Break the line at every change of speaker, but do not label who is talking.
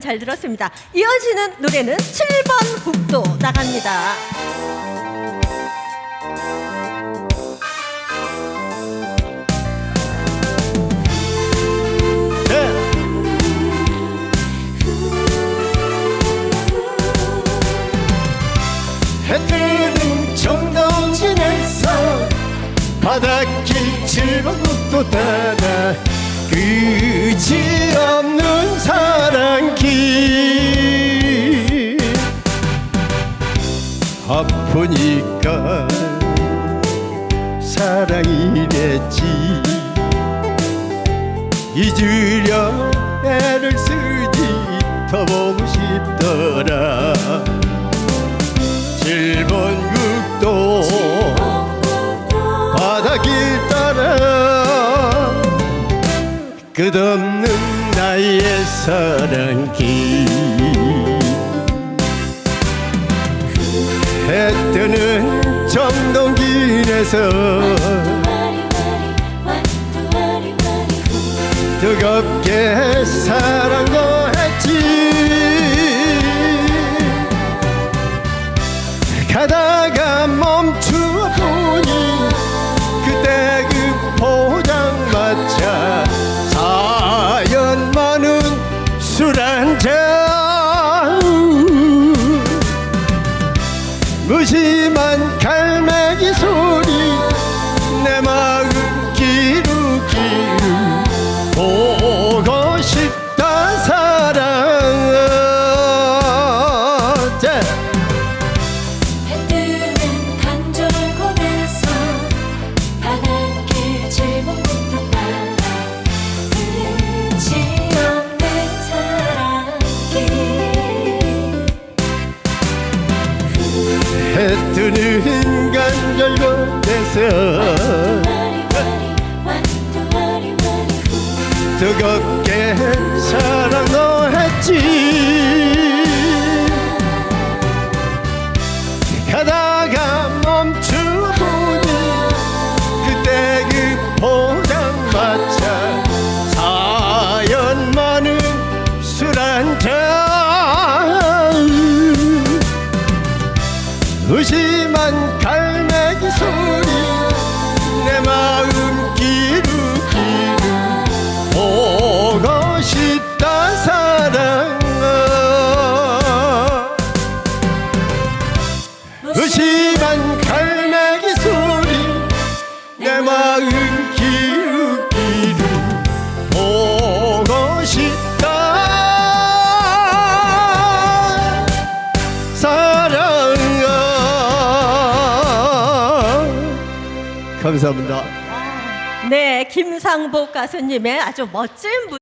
잘 들었습니다. 이어지는 노래는 7번 국도 나갑니다.
네. 바닷길 칠번국도 따라 끝이 없는 사랑길. 아프니까 사랑이랬지. 잊으려 애를 쓰지. 더 보고 싶더라 끝없는 나의 사랑길 해 뜨는 정동길에서 뜨겁게 사랑도 했지. 가다가 멈추어 싶다 사랑아 자.
해뜨는 강절곤에서 바닷길 질문부터 따라 끝이 없는 사랑길
해 뜨는 간절곳에서 뜨겁게 사랑도 했지 심한 갈매기 소리. 내 마음 기루기루 보고 싶다. 사랑아. 감사합니다.
네, 김상복 가수님의 아주 멋진 무